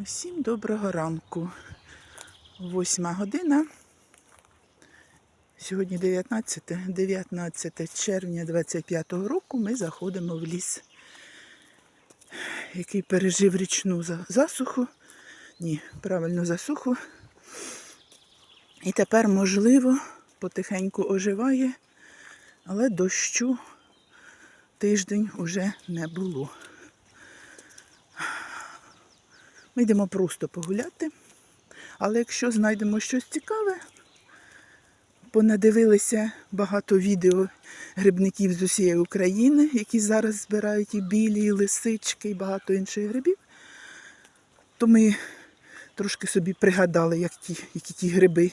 Усім доброго ранку. Восьма година. Сьогодні 19, 19 червня 25 року ми заходимо в ліс, який пережив річну засуху. Ні, правильно засуху. І тепер, можливо, потихеньку оживає, але дощу тиждень уже не було. Ми йдемо просто погуляти. Але якщо знайдемо щось цікаве, понадивилися багато відео грибників з усієї України, які зараз збирають і білі, і лисички, і багато інших грибів, то ми трошки собі пригадали, як ті, які ті гриби,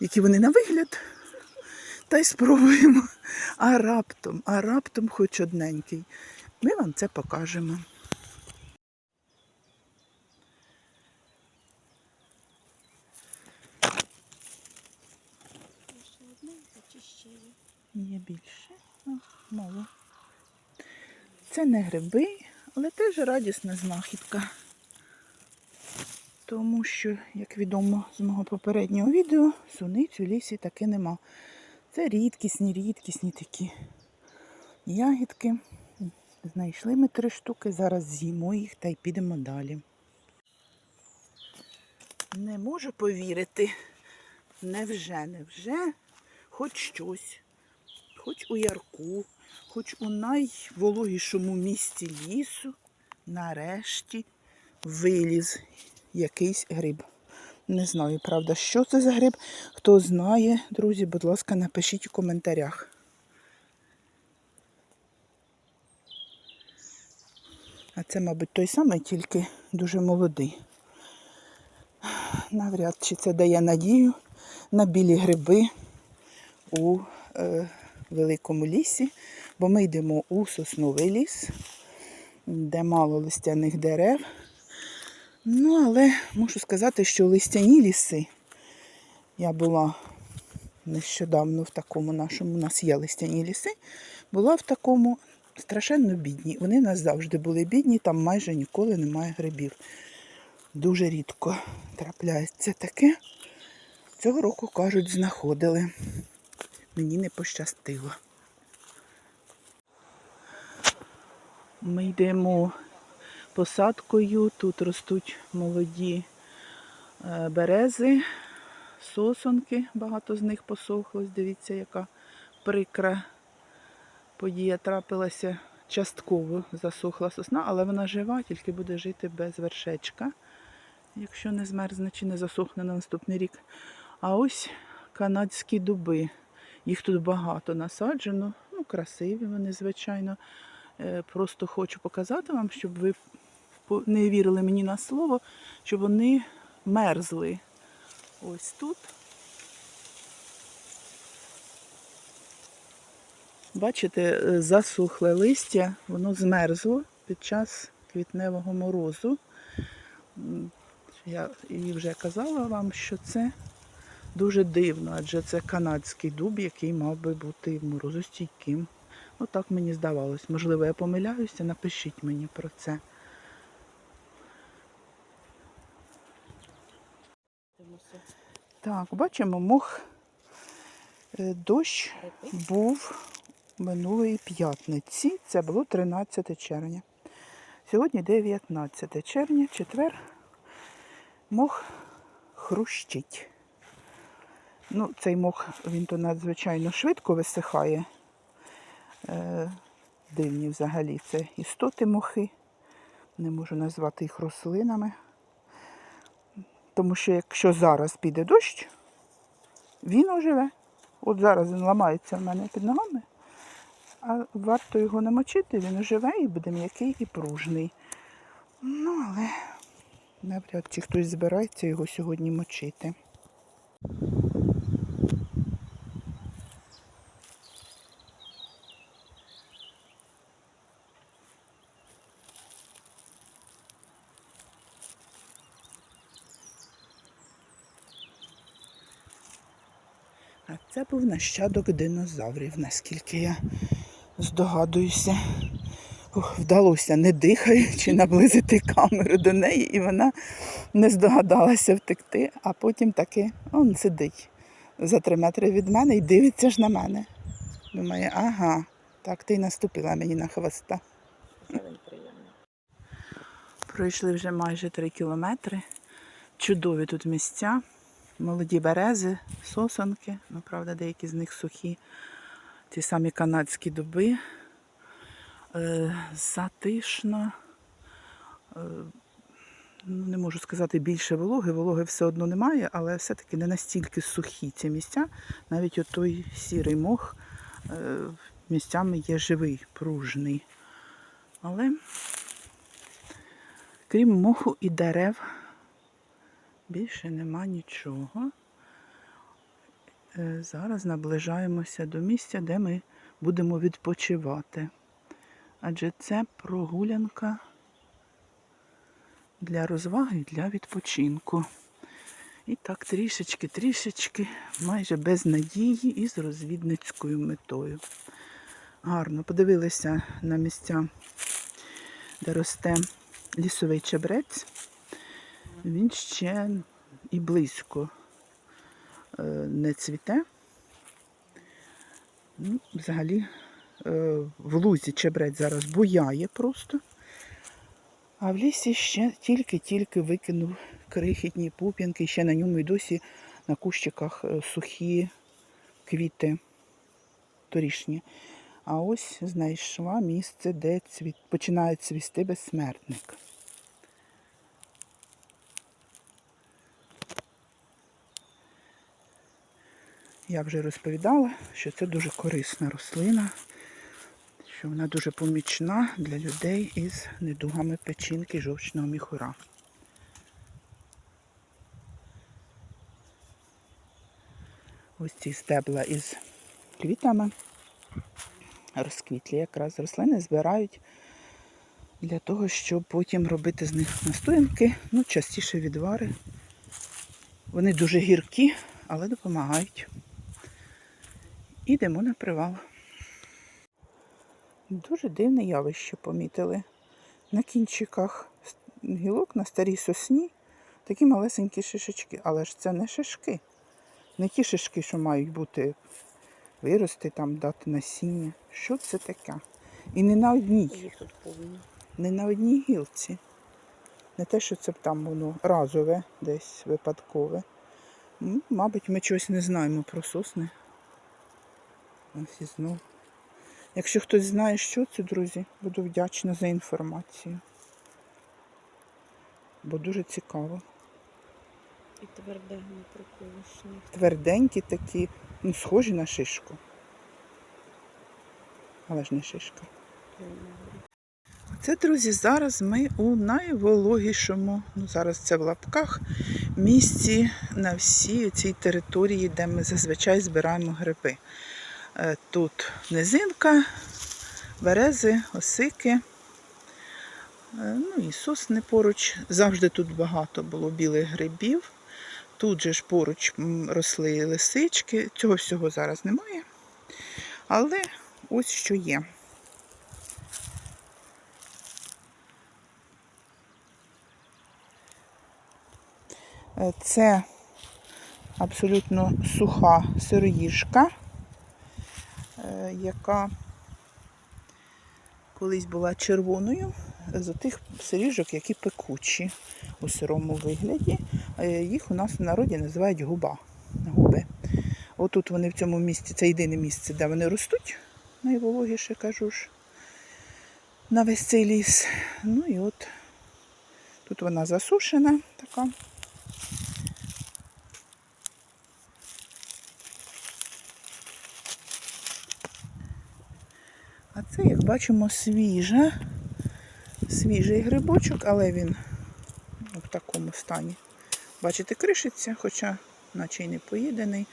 які вони на вигляд, та й спробуємо. А раптом, а раптом хоч одненький. Ми вам це покажемо. Ще одненька чи ще є? Більше, мало. Це не гриби, але теж радісна знахідка. Тому що, як відомо з мого попереднього відео, суниць у лісі таки нема. Це рідкісні, рідкісні такі ягідки. Знайшли ми три штуки, зараз з'їмо їх та й підемо далі. Не можу повірити. Невже, невже хоч щось, хоч у ярку, хоч у найвологішому місці лісу, нарешті виліз якийсь гриб. Не знаю, правда, що це за гриб. Хто знає, друзі, будь ласка, напишіть у коментарях. А це, мабуть, той самий, тільки дуже молодий. Навряд чи це дає надію на білі гриби у е, великому лісі, бо ми йдемо у сосновий ліс, де мало листяних дерев. Ну, але мушу сказати, що листяні ліси я була нещодавно в такому нашому, у нас є листяні ліси, була в такому страшенно бідні. Вони в нас завжди були бідні, там майже ніколи немає грибів. Дуже рідко трапляється таке. Цього року, кажуть, знаходили. Мені не пощастило. Ми йдемо посадкою. Тут ростуть молоді е, берези, сосонки. Багато з них посохлось. Дивіться, яка прикра подія трапилася. Частково засохла сосна, але вона жива, тільки буде жити без вершечка, якщо не змерзне чи не засохне на наступний рік. А ось канадські дуби. Їх тут багато насаджено. Ну, красиві вони, звичайно. Е, Просто хочу показати вам, щоб ви не вірили мені на слово, що вони мерзли. Ось тут. Бачите, е, засухле листя, воно змерзло під час квітневого морозу. Я вже казала вам, що це дуже дивно, адже це канадський дуб, який мав би бути морозостійким. Ну так мені здавалось. Можливо, я помиляюся, напишіть мені про це. Так, бачимо, мох. Е, Дощ був минулої п'ятниці. Це було 13 червня. Сьогодні 19 червня, четвер. Мох хрущить. Ну, цей мох, він то надзвичайно швидко висихає. Е, дивні взагалі це істоти мохи. Не можу назвати їх рослинами. Тому що якщо зараз піде дощ, він оживе. От зараз він ламається в мене під ногами, а варто його не мочити, він оживе і буде м'який і пружний. Ну, але навряд чи хтось збирається його сьогодні мочити. Це був нащадок динозаврів, наскільки я здогадуюся. Ох, вдалося, не дихаючи, наблизити камеру до неї, і вона не здогадалася втекти, а потім таки он сидить за три метри від мене і дивиться ж на мене. Думає, ага, так ти й наступила мені на хвоста. Пройшли вже майже три кілометри. Чудові тут місця. Молоді берези, сосонки, ну правда, деякі з них сухі. Ті самі канадські дуби. Е, затишно. Е, ну, не можу сказати більше вологи, вологи все одно немає, але все-таки не настільки сухі ці місця. Навіть отой сірий мох е, місцями є живий, пружний. Але крім моху і дерев, більше нема нічого. Е, Зараз наближаємося до місця, де ми будемо відпочивати. Адже це прогулянка для розваги і для відпочинку. І так трішечки, трішечки, майже без надії і з розвідницькою метою. Гарно подивилися на місця, де росте лісовий чебрець. Він ще і близько е, не цвіте. Ну, взагалі, е, в лузі чебрець зараз буяє просто. А в лісі ще тільки-тільки викинув крихітні пуп'янки, ще на ньому і досі на кущиках е, сухі квіти торішні. А ось знайшла місце, де цвіт... починає цвісти безсмертник. Я вже розповідала, що це дуже корисна рослина, що вона дуже помічна для людей із недугами печінки жовчного міхура. Ось ці стебла із квітами розквітлі якраз рослини збирають для того, щоб потім робити з них настоянки, ну, частіше відвари. Вони дуже гіркі, але допомагають. Ідемо на привал. Дуже дивне явище помітили. На кінчиках гілок на старій сосні такі малесенькі шишечки. Але ж це не шишки. Не ті шишки, що мають бути вирости, там дати насіння. Що це таке? І не на одній, не на одній гілці. Не те, що це там воно разове, десь випадкове. Мабуть, ми чогось не знаємо про сосни. Ось і знов. Якщо хтось знає, що це, друзі, буду вдячна за інформацію. Бо дуже цікаво. І тверде не приколишні. Тверденькі такі, ну, схожі на шишку. Але ж не шишка. Це, друзі, зараз ми у найвологішому, ну зараз це в лапках, місці на всій цій території, де ми зазвичай збираємо гриби. Е, Тут низинка, берези, осики, е, ну і сосни поруч. Завжди тут багато було білих грибів. Тут же ж поруч росли лисички. Цього всього зараз немає. Але ось що є. Е, Це абсолютно суха сироїжка, яка колись була червоною з тих сиріжок, які пекучі у сирому вигляді. Е, Їх у нас в народі називають губа. Губи. Отут вони в цьому місці, це єдине місце, де вони ростуть, найвологіше кажу ж, на весь цей ліс. Ну і от тут вона засушена така. А це, як бачимо, свіжа, свіжий грибочок, але він в такому стані. Бачите, кришиться, хоча наче й не поїдений.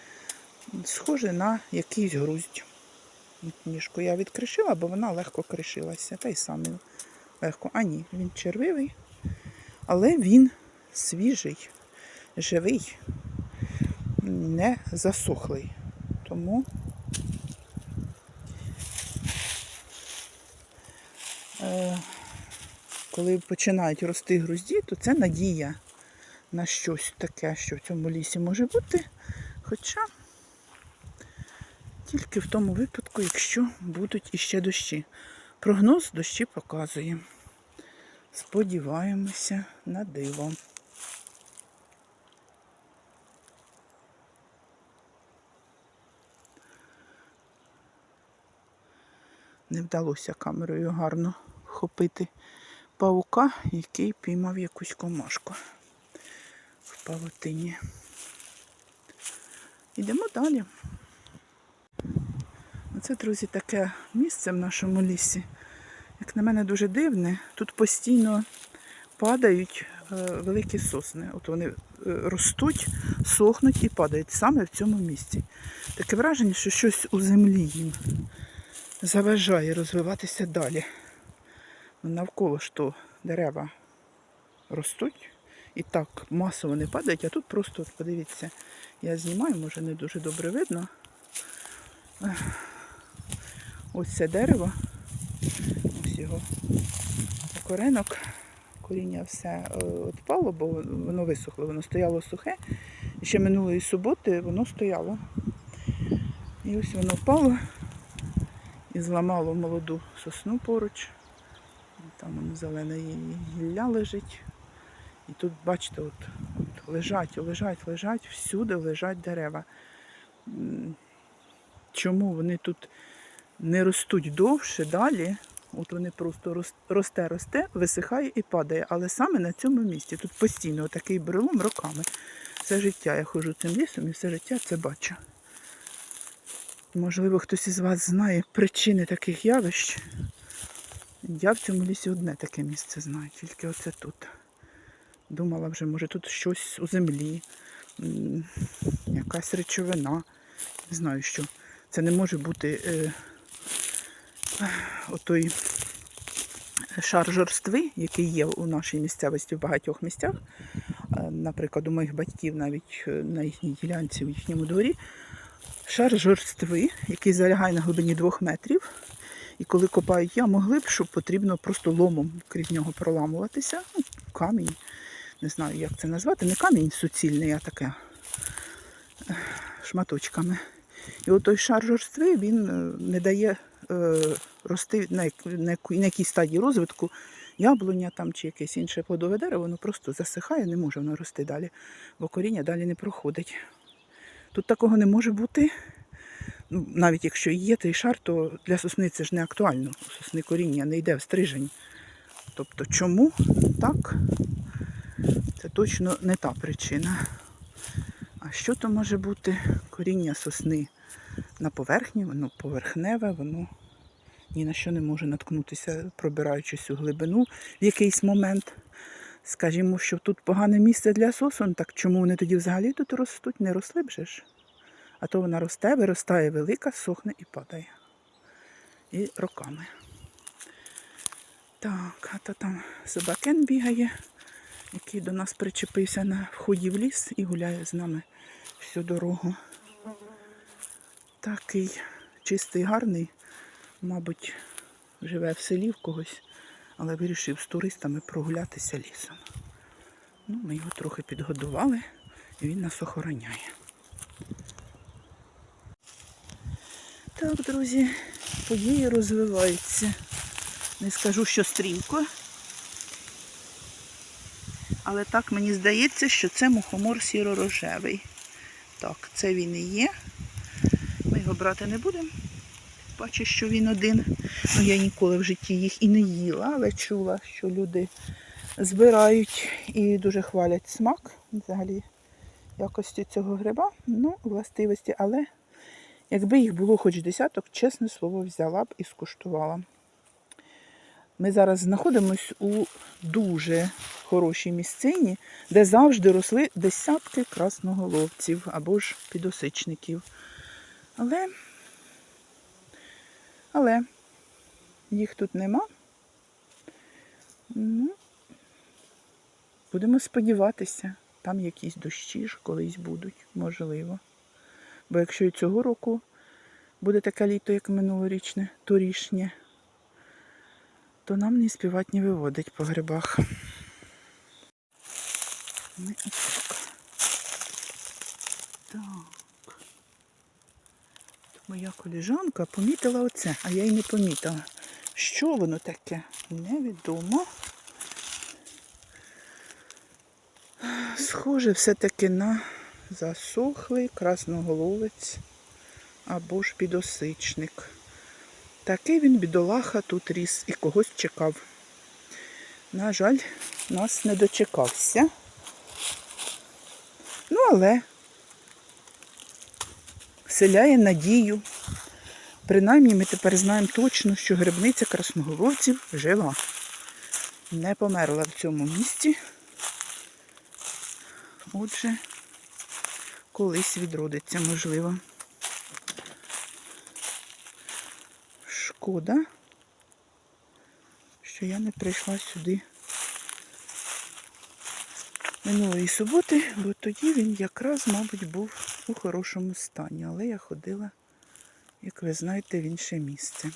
Схоже на якийсь груздь. Ніжку я відкришила, бо вона легко кришилася. Та й сам легко. А ні, він червивий, але він свіжий, живий, не засохлий. Тому коли починають рости грузді, то це надія на щось таке, що в цьому лісі може бути. Хоча тільки в тому випадку, якщо будуть іще дощі. Прогноз дощі показує. Сподіваємося на диво. Не вдалося камерою гарно вхопити паука, який піймав якусь комашку в павутині. Йдемо далі. Оце, друзі, таке місце в нашому лісі. Як на мене, дуже дивне. Тут постійно падають е, великі сосни. От вони е, ростуть, сохнуть і падають саме в цьому місці. Таке враження, що щось у землі їм заважає розвиватися далі. Навколо ж то дерева ростуть і так масово не падають, а тут просто, от подивіться, я знімаю, може не дуже добре видно. Ось це дерево, ось його коренок, коріння все е, відпало, бо воно висохло, воно стояло сухе. І ще минулої суботи воно стояло. І ось воно впало і зламало молоду сосну поруч. Там зелене гілля лежить. І тут, бачите, от, от лежать, лежать, лежать, всюди лежать дерева. Чому вони тут не ростуть довше далі? От вони просто росте, росте, висихає і падає. Але саме на цьому місці. Тут постійно такий брелом роками. Все життя я ходжу цим лісом і все життя це бачу. Можливо, хтось із вас знає причини таких явищ. Я в цьому лісі одне таке місце знаю, тільки оце тут. Думала вже, може тут щось у землі, якась речовина. Не знаю що. Це не може бути е, отой шар жорстви, який є у нашій місцевості в багатьох місцях. Е, Наприклад, у моїх батьків навіть е, на їхній ділянці, у їхньому дворі. Шар жорстви, який залягає на глибині двох метрів. І коли копають яму глибшу, потрібно просто ломом крізь нього проламуватися. Ну, камінь, не знаю, як це назвати. Не камінь суцільний, а таке е, шматочками. І от той шар жорстви він е, не дає е, рости на, на, на якій стадії розвитку яблуня там чи якесь інше плодове дерево, воно просто засихає, не може воно рости далі, бо коріння далі не проходить. Тут такого не може бути. Ну, навіть якщо є той шар, то для сосни це ж не актуально. Сосни коріння не йде в стрижень. Тобто чому так? Це точно не та причина. А що то може бути? Коріння сосни на поверхні, воно поверхневе, воно ні на що не може наткнутися, пробираючись у глибину в якийсь момент. Скажімо, що тут погане місце для сосон, так чому вони тоді взагалі тут ростуть? Не росли б же ж. А то вона росте, виростає велика, сохне і падає. І роками. Так, а то там собакен бігає, який до нас причепився на вході в ліс і гуляє з нами всю дорогу. Такий чистий, гарний, мабуть, живе в селі в когось, але вирішив з туристами прогулятися лісом. Ну, ми його трохи підгодували, і він нас охороняє. Так, друзі, події розвиваються. Не скажу, що стрімко. Але так мені здається, що це мухомор сіро-рожевий. Так, це він і є. Ми його брати не будемо. Бачу, що він один. Ну, я ніколи в житті їх і не їла, але чула, що люди збирають і дуже хвалять смак взагалі якості цього гриба, ну, властивості, але якби їх було хоч десяток, чесне слово, взяла б і скуштувала. Ми зараз знаходимося у дуже хорошій місцині, де завжди росли десятки красноголовців або ж підосичників. Але, але їх тут нема. Ну, будемо сподіватися, там якісь дощі ж колись будуть, можливо. Бо якщо і цього року буде таке літо, як минулорічне, торішнє, то нам ні співати, ні виводить по грибах. Не. Так. Моя коліжанка помітила оце, а я й не помітила. Що воно таке? Невідомо. Схоже все-таки на засохлий красноголовець або ж підосичник. Такий він бідолаха тут ріс і когось чекав. На жаль, нас не дочекався. Ну, але вселяє надію. Принаймні ми тепер знаємо точно, що грибниця красноголовців жива. Не померла в цьому місці. Отже, колись відродиться, можливо. Шкода, що я не прийшла сюди минулої суботи, бо тоді він якраз, мабуть, був у хорошому стані. Але я ходила, як ви знаєте, в інше місце.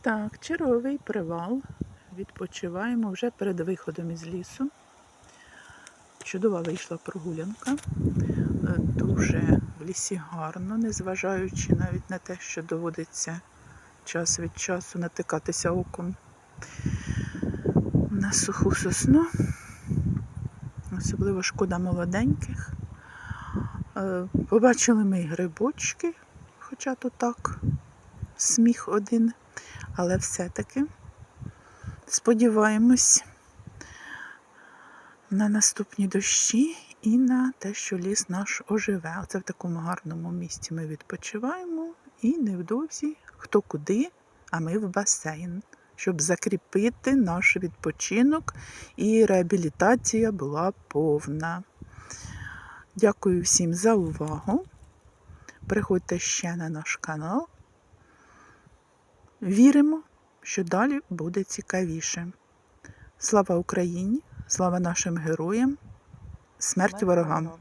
Так, черговий привал. Відпочиваємо вже перед виходом із лісу. Чудова вийшла прогулянка. Е, Дуже в лісі гарно, незважаючи навіть на те, що доводиться час від часу натикатися оком на суху сосну. Особливо шкода молоденьких. Е, Побачили ми грибочки, хоча то так, сміх один, але все-таки сподіваємось на наступні дощі і на те, що ліс наш оживе. Оце в такому гарному місці ми відпочиваємо і невдовзі хто куди, а ми в басейн, щоб закріпити наш відпочинок і реабілітація була повна. Дякую всім за увагу. Приходьте ще на наш канал. Віримо, що далі буде цікавіше. Слава Україні! Слава нашим героям! Смерть ворогам!